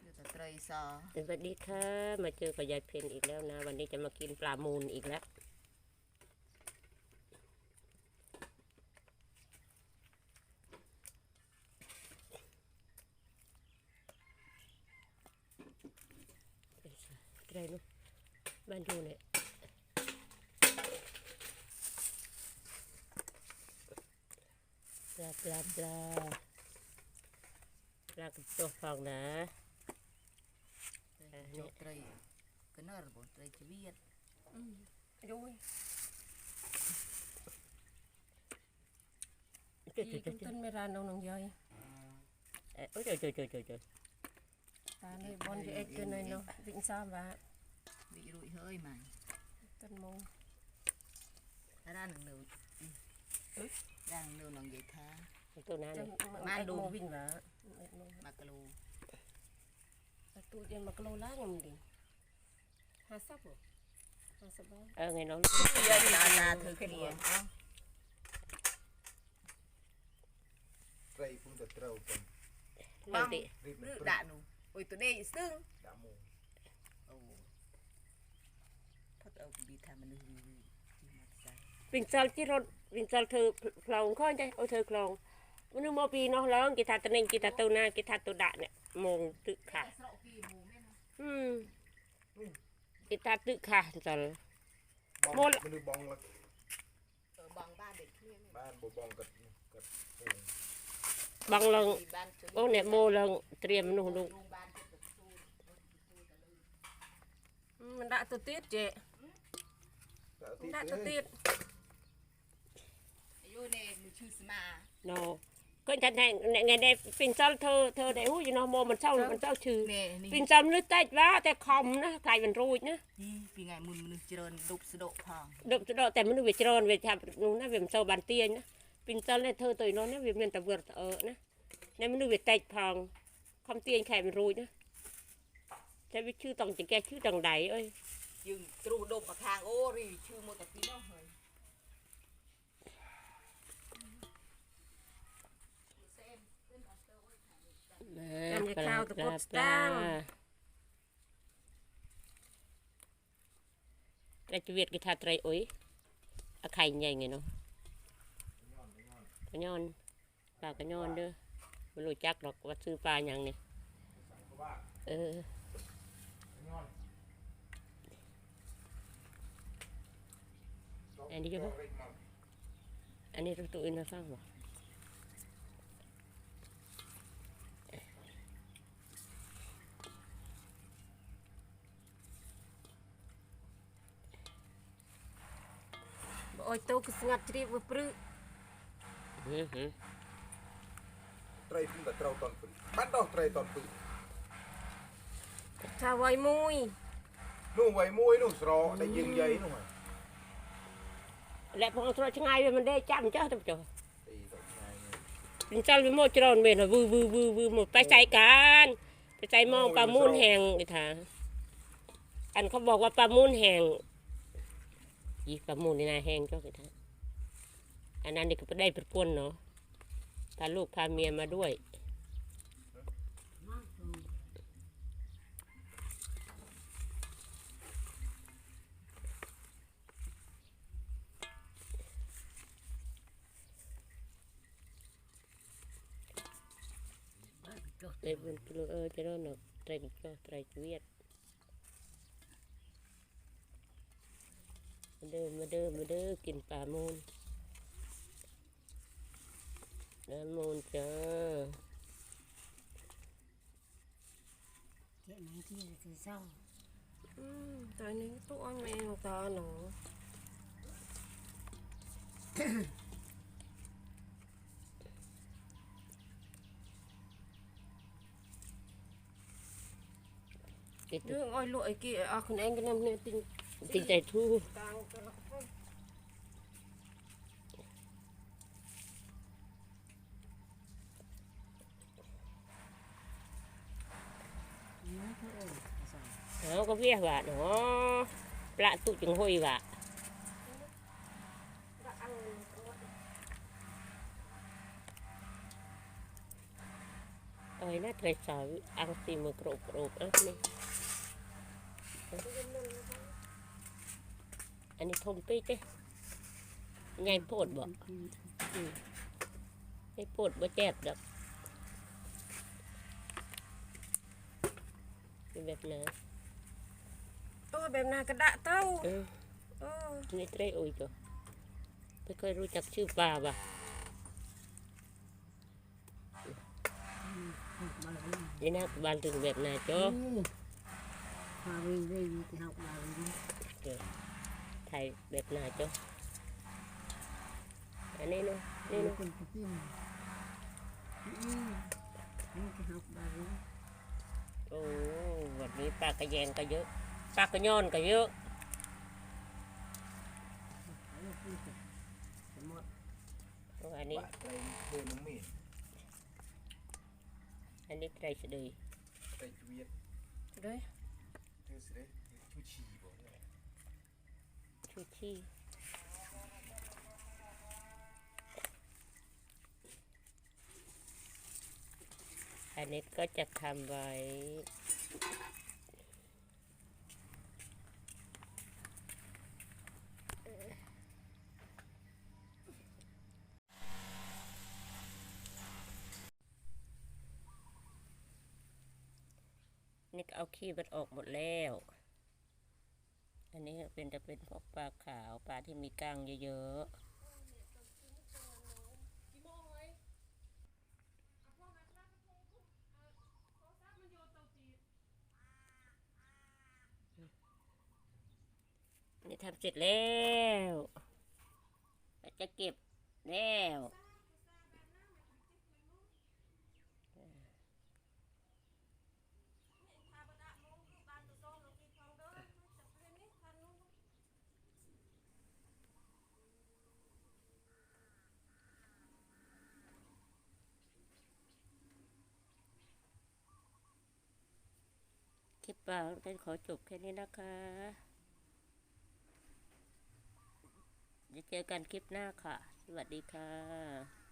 เดี๋ยวจะไตรซอสวัสดีค่ะ มาเจอกับยายเพนอีกแล้วนะ วันนี้จะมากินปลามูลอีกแล้วไกลนู้บ้านดูเนี่ยปลาปลาปลา ផ្លាកកន្ទោសផងណាយកត្រីកណារបូនត្រីជ្រៀតយូយជិះជិះជិះមេរ៉ានងនឹងយាយអេអូយជិះជិះជិះជិះតាមនេះបនជាអេកទៅនៅនោះវិញសំបាទវិរួយហើយម៉ាតិនមករ៉ាននឹងនៅរ៉ាននៅនឹងនិយាយថាទៅណានេះបានឌូវិញបាទ มักกะโลตู้เย็นมักะโลล่างยังมึงดิหาซับหรอหาซับบ้างเออไงน้องเยอะนานาถือขึ้นเอนใครพูดงตะเตราปังบังรีบด่านุโอ้ยตัวเด็กซึ่งด่ามูโอ้พักเอาบีทามันดูวิ่งจัลที่รถวิ่งจัลเธอคลองข้อใจเอาเธอคลอง มันนึกมอปีน้องร้องกิทาตัวนึงกิทาร์ตันากิทาร์ตัดะเนี่ยมงตึกค่ะอืมกิทาร์ตึกค่ะจนมดมันดูบองละบองบ้านเด็กที่บ้านบบองกัดกัดบังลงโอ้เนี่ยโมลงเตรียมนู่นนู่นมันด่าตัวติดเจ๊ด่าตัวติดอายุเนี่ยมือชื่อสมาโน ก็ฉันแทงไงได้ฟินซอลเธอเธอได้หู้อยู่เนาะโมมันเศร้ามันเศร้าชื่อเนี่ยนี่ฟินซอลนึกแต่ว่าแต่คอมนะใครมันรู้นะนี่ปีไงมุนมันเจริญดุกสะดกพองดอกดอกแต่มันวิจารณ์เวทานูนะเวมโซบันเตียนนะปินจัลเนี่ยเธอตัวน้องนะเวมเงินตะเวอร์เออนะในมันวิเตจพองคำเตียนใครมันรู้นะใช้วิชื่อต้องจะแก้ชื่อต่างใดเอ้ยยึงตรูดมมาคางโอ้รีชื่อโมตะปีน้องเฮ้ย จำจะข้าวตะกดสตางค์แต่ชีวิตกิทาไตรโอ้ยอาไข่ใหญ่ไงเนาะกระยอนปลากระยอนเด้อไม่รู้จักหรอกว่าซื้อปลาอย่างเนี่ยเอออันนี้จะบอกอันนี้ตัวอื่นมาฟังบอก យទៅគឺស្ងាត់ជ្រាបវាព្រឹកត្រីពីតែត្រូវតនព្រឹកបាត់ដោះត្រីតនព្រឹកថាវ័យមួយនោះវ័យមួយនោះស្រកតែយើងនិយាយនោះលែកបងស្រកឆ្ងាយវាមិនទេចាំចាស់ទៅចុះអញ្ចឹងវាមកច្រើនមែនវឺវឺវឺវឺមកតែចៃកានតែចៃមកប៉ាមូនហាងគេថាអានเขาบอกว่าប៉ាមូនហាង ยี่ปลามูลนี่นาแหงเจ้าไอ้ท่าอันนั้นนี่ก็ไปได้ประกวนเนาะพาลูกพาเมียมาด้วยเลยเป็นกิโลเออจะรอดเนาะไตรกิโลไตรเวียดมา เดิอมาเดิอมาเดิอกินปลามูลปลามูลจ้าเก็บน้ำที่คือเศร้าอืมตอนนี้ตัวแม่ตาหนูเรื่องอ้อยลวกไอ้กี้อะคุณเองก็นำเนี่ยติง tình tài thu. Nó có vẻ và nó lạ tụ chứng hồi và ơi nó trời sợ ăn xì mực rộp rộp lắm đi Anh đi thông pi chứ Ngay phột bỏ Ngay phột bỏ chẹp được Cái bẹp nè โอ้แบบนากระดะเต้า Ừ โอ้นี่เตรอุยก็ไม่เคยรู้จักชื่อปลาป่ะ นี่นะบานถึงแบบไหนโจ้ Mà mình về thì học là mình ไทย แบบหน้าจออันนี้นู่นนี่นู่นคนกินนี่คือหักบาโอ้วันนี้ปลากระแยงก็เยอะปลากระยอนก็เยอะอันนี้อันนี้ใครเสด็จใครจุเวียดเด้อเธอเสด็จชูชีบอก ชูชีอันนี้ก็จะทำไว้นี่ก็เอาขี้มันออกหมดแล้ว อันนี้เป็นจะเป็นพวกปลาขาวปลาที่มีก้างเยอะๆนี่ทำเสร็จแล้วจะเก็บแล้ว คลิปเปล่าก็ขอจบแค่นี้นะคะจะเจอกันคลิปหน้าค่ะ สวัสดีค่ะ